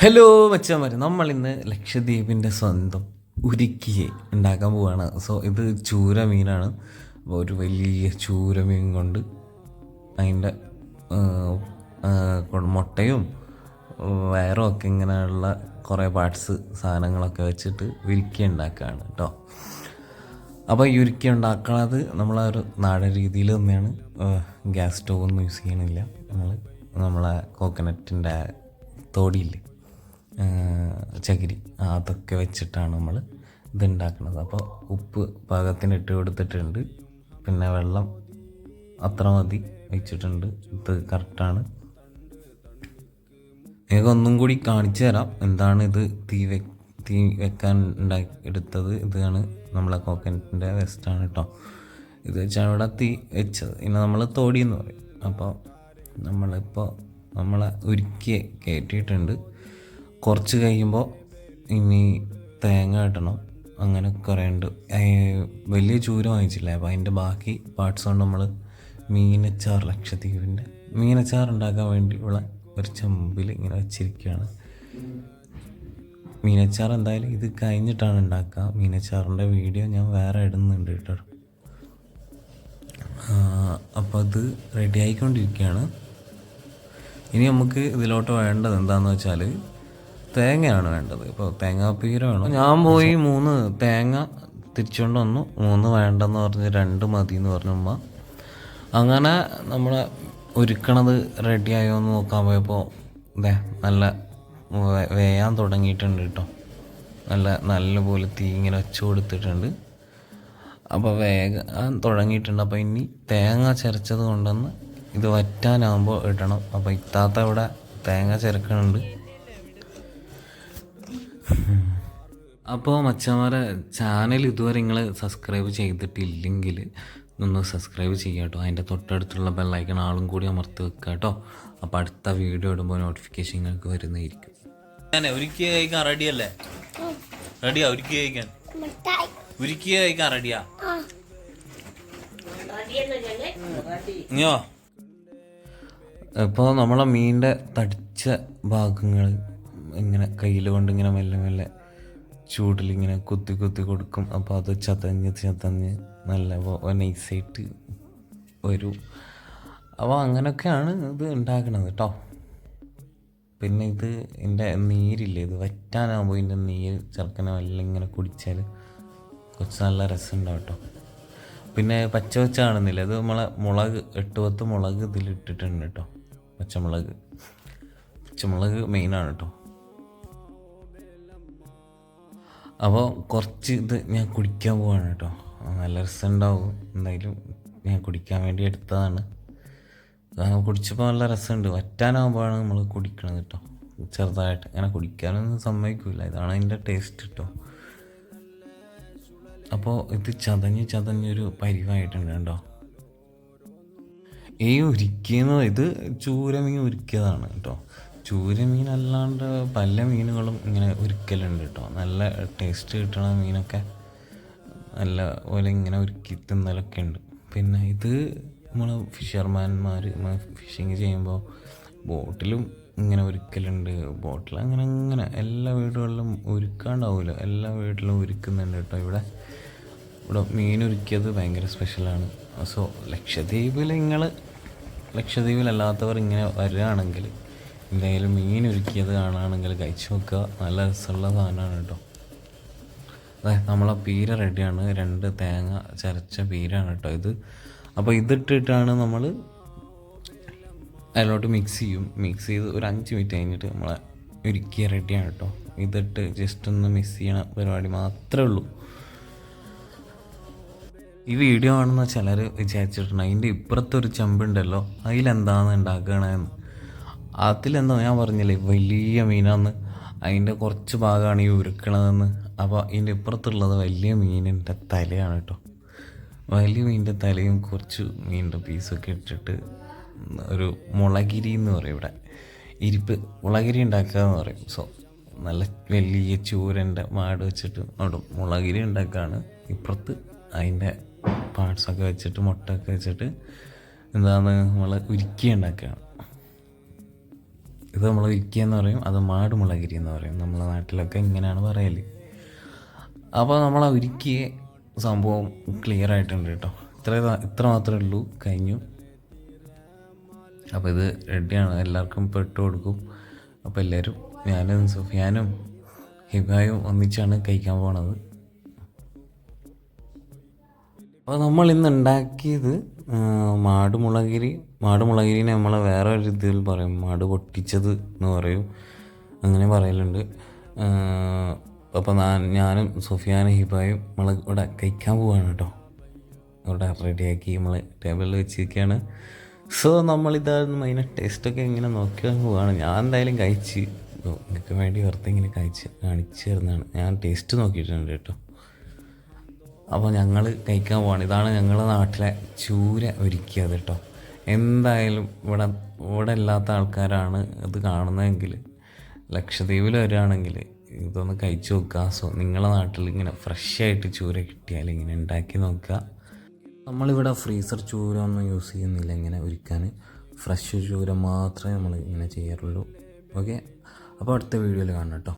Hello മച്ചന്മാർ നമ്മൾ ഇന്ന് ലക്ഷദ്വീപിന്റെ സ്വന്തം ഉരുക്കിയെ ഉണ്ടാക്കാൻ പോവാണ്. സോ ഇത് ചൂര മീനാണ്. അപ്പോൾ ഒരു വലിയ ചൂര മീൻ കൊണ്ട് അതിന്റെ മുട്ടയും വയറും ഒക്കെ ഇങ്ങനെയുള്ള കുറേ പാർട്സ് സാധനങ്ങളൊക്കെ വെച്ചിട്ട് ഉരുക്കി ഉണ്ടാക്കുകയാണ് കേട്ടോ അപ്പോൾ ഈ ഉരുക്കി ഉണ്ടാക്കണത് നമ്മളെ ഒരു നാടൻ രീതിയിൽ തന്നെയാണ്. ഗ്യാസ് സ്റ്റോവ് ഒന്നും യൂസ് ചെയ്യണില്ല. നമ്മൾ നമ്മളെ കോക്കനട്ടിന്റെ തോടിയില്ലേ ചകിരി. അതൊക്കെ വെച്ചിട്ടാണ് നമ്മൾ ഇതുണ്ടാക്കുന്നത് അപ്പോൾ ഉപ്പ് പാകത്തിന് ഇട്ട് കൊടുത്തിട്ടുണ്ട്. പിന്നെ വെള്ളം അത്ര മതി. വെച്ചിട്ടുണ്ട്. ഇത് കറക്റ്റാണ് നിങ്ങൾക്ക് ഒന്നും കൂടി കാണിച്ചു തരാം. എന്താണ് ഇത് തീ വെ തീ വെക്കാൻ ഉണ്ടാക്കി എടുത്തത്. ഇതാണ് നമ്മളെ കോക്കനറ്റിന്റെ വെസ്റ്റാണ് കേട്ടോ ഇത് വെച്ചാണ് ഇവിടെ തീ വെച്ചത്. ഇനി നമ്മൾ തോടി എന്ന് പറയും. അപ്പോൾ നമ്മളിപ്പോൾ നമ്മളെ ഉരുക്കി കയറ്റിയിട്ടുണ്ട് കുറച്ച് കഴിയുമ്പോൾ ഇനി തേങ്ങ ഇടണം അങ്ങനെ കുറേ ഉണ്ട്. വലിയ ചൂര വാങ്ങിച്ചില്ലേ. അപ്പോൾ അതിന്റെ ബാക്കി പാർട്സ് കൊണ്ട് നമ്മൾ മീനച്ചാർ ലക്ഷദ്വീപിന്റെ മീനച്ചാർ ഉണ്ടാക്കാൻ വേണ്ടിയുള്ള ഒരു ചെമ്പിൽ ഇങ്ങനെ വെച്ചിരിക്കുകയാണ് മീനച്ചാർ എന്തായാലും ഇത് കഴിഞ്ഞിട്ടാണ് ഉണ്ടാക്കുക. മീനച്ചാറിന്റെ വീഡിയോ ഞാൻ വേറെ ഇടുന്നുണ്ട് കേട്ടോ. അപ്പോൾ അത് റെഡി ആയിക്കൊണ്ടിരിക്കുകയാണ്. ഇനി നമുക്ക് ഇതിലോട്ട് വേണ്ടത് എന്താണെന്ന് വെച്ചാൽ തേങ്ങയാണ് വേണ്ടത്. ഇപ്പോൾ തേങ്ങാപ്പീര വേണം ഞാൻ പോയി മൂന്ന് തേങ്ങ തിരിച്ചുകൊണ്ട് വന്നു. മൂന്ന് വേണ്ടെന്ന് പറഞ്ഞ് രണ്ട് മതി എന്ന് പറഞ്ഞുമ്മ അങ്ങനെ നമ്മൾ ഒരുക്കണത് റെഡിയായോ എന്ന് നോക്കാൻ പോയപ്പോൾ ഇതേ നല്ല വേയാൻ തുടങ്ങിയിട്ടുണ്ട് കേട്ടോ. നല്ല നല്ല പോലെ തീ ഇങ്ങനെ വെച്ച് കൊടുത്തിട്ടുണ്ട്. അപ്പോൾ വേഗം തുടങ്ങിയിട്ടുണ്ട്. അപ്പോൾ ഇനി തേങ്ങ ചിരച്ചത് കൊണ്ടുവന്ന് ഇത് വറ്റാനാകുമ്പോൾ ഇടണം. അപ്പോൾ ഇത്താത്ത ഇവിടെ തേങ്ങ ചിരക്കണുണ്ട്. അപ്പോൾ മച്ചന്മാരെ ചാനൽ ഇതുവരെ നിങ്ങൾ സബ്സ്ക്രൈബ് ചെയ്തിട്ടില്ലെങ്കിൽ ഒന്ന് സബ്സ്ക്രൈബ് ചെയ്യുക കേട്ടോ അതിന്റെ തൊട്ടടുത്തുള്ള ബെല്ലൈക്കൺ ആളും കൂടി അമർത്തി വെക്കുക കേട്ടോ അപ്പോൾ അടുത്ത വീഡിയോ ഇടുമ്പോൾ നോട്ടിഫിക്കേഷൻ നിങ്ങൾക്ക് വരുന്നതായിരിക്കും. ഒരുക്കി കഴിക്കാൻ റെഡിയല്ലേ റെഡിയാ ഒരുക്കി കഴിക്കാൻ? ഒരുക്കി കഴിക്കാൻ റെഡിയാ ഇപ്പോൾ നമ്മളെ മീനിന്റെ തടിച്ച ഭാഗങ്ങൾ ഇങ്ങനെ കയ്യിൽ കൊണ്ട് ഇങ്ങനെ മെല്ലെ മെല്ലെ ചൂടിലിങ്ങനെ കുത്തി കുത്തി കൊടുക്കും. അപ്പോൾ അത് ചതഞ്ഞ് ചതഞ്ഞ് നല്ല നൈസായിട്ട് വരും. അപ്പോൾ അങ്ങനെയൊക്കെയാണ് ഇത് ഉണ്ടാക്കണത് കേട്ടോ പിന്നെ ഇത് എന്റെ നീരില്ലേ ഇത് വറ്റാനാകുമ്പോൾ ഇതിന്റെ നീര് ചെറുക്കനെ വല്ല ഇങ്ങനെ കുടിച്ചാൽ കുറച്ച് നല്ല രസമുണ്ടാവും കേട്ടോ പിന്നെ പച്ച പച്ച കാണുന്നില്ല ഇത് നമ്മളെ മുളക് എട്ട് പത്ത് മുളക് ഇതിലിട്ടിട്ടുണ്ട് കേട്ടോ പച്ചമുളക്. പച്ചമുളക് മെയിനാണ് കേട്ടോ അപ്പോൾ കുറച്ച് ഇത് ഞാൻ കുടിക്കാൻ പോവാണ് കേട്ടോ. നല്ല രസമുണ്ടാവും. എന്തായാലും ഞാൻ കുടിക്കാൻ വേണ്ടി എടുത്തതാണ്. കുടിച്ചപ്പോൾ നല്ല രസമുണ്ട്. വറ്റാനാകുമ്പോഴാണ് നമ്മൾ കുടിക്കണത് കേട്ടോ. ചെറുതായിട്ട്. അങ്ങനെ കുടിക്കാനൊന്നും സമ്മതിക്കില്ല ഇതാണ് അതിന്റെ ടേസ്റ്റ് കേട്ടോ. അപ്പോൾ ഇത് ചതഞ്ഞ് ചതഞ്ഞൊരു പരിവായിട്ടുണ്ട് കേട്ടോ. ഈ ഉരുക്കിയെന്ന് ഇത് ചൂരമീൻ ഉരുക്കിയതാണ് കേട്ടോ. ചൂരമീൻ അല്ലാണ്ട് പല മീനുകളും ഇങ്ങനെ ഉരുക്കലുണ്ട് കേട്ടോ നല്ല ടേസ്റ്റ് കിട്ടണ മീനൊക്കെ നല്ല പോലെ ഇങ്ങനെ ഉരുക്കി തിന്നലൊക്കെ ഉണ്ട്. പിന്നെ ഇത് നമ്മൾ ഫിഷർമാൻമാർ ഫിഷിങ് ചെയ്യുമ്പോൾ ബോട്ടിലും ഇങ്ങനെ ഒരുക്കലുണ്ട് ബോട്ടിൽ അങ്ങനെ അങ്ങനെ എല്ലാ വീടുകളിലും ഒരുക്കാണ്ടാവില്ല എല്ലാ വീട്ടിലും ഒരുക്കുന്നുണ്ട് കേട്ടോ ഇവിടെ. ഇവിടെ മീൻ ഒരുക്കിയത് ഭയങ്കര സ്പെഷ്യലാണ് സോ ലക്ഷദ്വീപിൽ നിങ്ങൾ ലക്ഷദ്വീപിലല്ലാത്തവർ ഇങ്ങനെ വരികയാണെങ്കിൽ എന്തെങ്കിലും മീൻ ഒരുക്കിയത് കാണുകയാണെങ്കിൽ കഴിച്ചു നോക്കുക. നല്ല രസമുള്ള സാധനമാണ് കേട്ടോ. അതെ നമ്മളെ പീര റെഡിയാണ്. രണ്ട് തേങ്ങ ചരച്ച പീരാണ് കേട്ടോ ഇത്. അപ്പോൾ ഇതിട്ടിട്ടാണ് നമ്മൾ അതിലോട്ട് മിക്സ് ചെയ്യും. മിക്സ് ചെയ്ത് ഒരു അഞ്ച് മിനിറ്റ് കഴിഞ്ഞിട്ട് നമ്മളെ ഒരുക്കിയ റെഡിയാണ് കേട്ടോ. ഇതിട്ട് ജസ്റ്റ് ഒന്ന് മിക്സ് ചെയ്യണ പരിപാടി മാത്രമേ ഉള്ളൂ. ഈ വീഡിയോ ആണെന്ന് ചിലർ വിചാരിച്ചിട്ടുണ്ട് അതിന്റെ ഇപ്പുറത്തൊരു ചെമ്പുണ്ടല്ലോ അതിലെന്താണ് ഉണ്ടാക്കണതെന്ന് അതിലെന്താ ഞാൻ പറഞ്ഞില്ലേ? വലിയ മീനാന്ന്. അതിന്റെ കുറച്ച് ഭാഗമാണ് ഈ ഉരുക്കണതെന്ന്. അപ്പോൾ ഇതിന്റെ ഇപ്പുറത്തുള്ളത് വലിയ മീനിന്റെ തലയാണ് കേട്ടോ. വലിയ മീനിന്റെ തലയും കുറച്ച് മീനിന്റെ പീസൊക്കെ ഇട്ടിട്ട് ഒരു മുളകിരി എന്ന് പറയും ഇവിടെ. ഇരിപ്പ് മുളകിരി ഉണ്ടാക്കുക എന്ന് പറയും. സോ നല്ല വലിയ ചൂരന്റെ മാട് വെച്ചിട്ട് അവിടെ മുളകിരി ഉണ്ടാക്കുകയാണ് ഇപ്പുറത്ത് അതിന്റെ പാർട്സൊക്കെ വെച്ചിട്ട് മുട്ടയൊക്കെ വെച്ചിട്ട് എന്താണ് നമ്മൾ ഉരുക്കി ഉണ്ടാക്കുകയാണ് ഇത് നമ്മൾ ഉരുക്കിയ എന്ന് പറയും അത് മാടുമുളകിരി എന്ന് പറയും. നമ്മളെ നാട്ടിലൊക്കെ ഇങ്ങനെയാണ് പറയൽ അപ്പോൾ നമ്മൾ ആ ഉരുക്കിയ സംഭവം ക്ലിയർ ആയിട്ടുണ്ട് കേട്ടോ. ഇത്ര ഇത്ര മാത്രമേ ഉള്ളൂ കഴിഞ്ഞു. അപ്പോൾ ഇത് റെഡിയാണ് എല്ലാവർക്കും ഇട്ട് കൊടുക്കും. അപ്പോൾ എല്ലാവരും ഞാനും സുഫിയാനും ഹിബായും ഒന്നിച്ചാണ് കഴിക്കാൻ പോണത്. അപ്പോൾ നമ്മൾ ഇന്ന് ഉണ്ടാക്കിയത് മാടുമുളകിരി. മാടുമുളകിരിനെ നമ്മളെ വേറെ ഒരു ഇതിൽ പറയും. മാട് പൊട്ടിച്ചത് എന്ന് പറയും. അങ്ങനെ പറയലുണ്ട്. അപ്പോൾ ഞാനും സുഫിയാൻ ഹിബായും നമ്മൾ ഇവിടെ കഴിക്കാൻ പോവാണ് കേട്ടോ. ഇവിടെ റെഡിയാക്കി നമ്മൾ ടേബിളിൽ വെച്ചിരിക്കുകയാണ് സോ നമ്മളിതായിരുന്നു അതിനെ ടേസ്റ്റൊക്കെ ഇങ്ങനെ നോക്കിയാൽ പോവാണ്. ഞാൻ എന്തായാലും കഴിച്ച് നിങ്ങൾക്ക് വേണ്ടി വെറുതെ ഇങ്ങനെ കഴിച്ച് കാണിച്ചു തരുന്നതാണ്. ഞാൻ ടേസ്റ്റ് നോക്കിയിട്ടുണ്ട് കേട്ടോ. അപ്പോൾ ഞങ്ങൾ കഴിക്കാൻ പോവാണ്. ഇതാണ് ഞങ്ങളുടെ നാട്ടിലെ ചൂര ഒരുക്കിയത് കേട്ടോ എന്തായാലും ഇവിടെ ഇവിടെ ഇല്ലാത്ത ആൾക്കാരാണ് ഇത് കാണുന്നതെങ്കിൽ ലക്ഷദ്വീപിൽ വരികയാണെങ്കിൽ ഇതൊന്ന് കഴിച്ചു നോക്കുക സോ നിങ്ങളെ നാട്ടിൽ ഇങ്ങനെ ഫ്രഷ് ആയിട്ട് ചൂര കിട്ടിയാൽ ഇങ്ങനെ ഉണ്ടാക്കി നോക്കുക നമ്മളിവിടെ ഫ്രീസർ ചൂര ഒന്നും യൂസ് ചെയ്യുന്നില്ല ഇങ്ങനെ ഒരുക്കാൻ ഫ്രഷ് ചൂര മാത്രമേ നമ്മൾ ഇങ്ങനെ ചെയ്യാറുള്ളൂ. ഓക്കെ അപ്പോൾ അടുത്ത വീഡിയോയിൽ കാണാം കേട്ടോ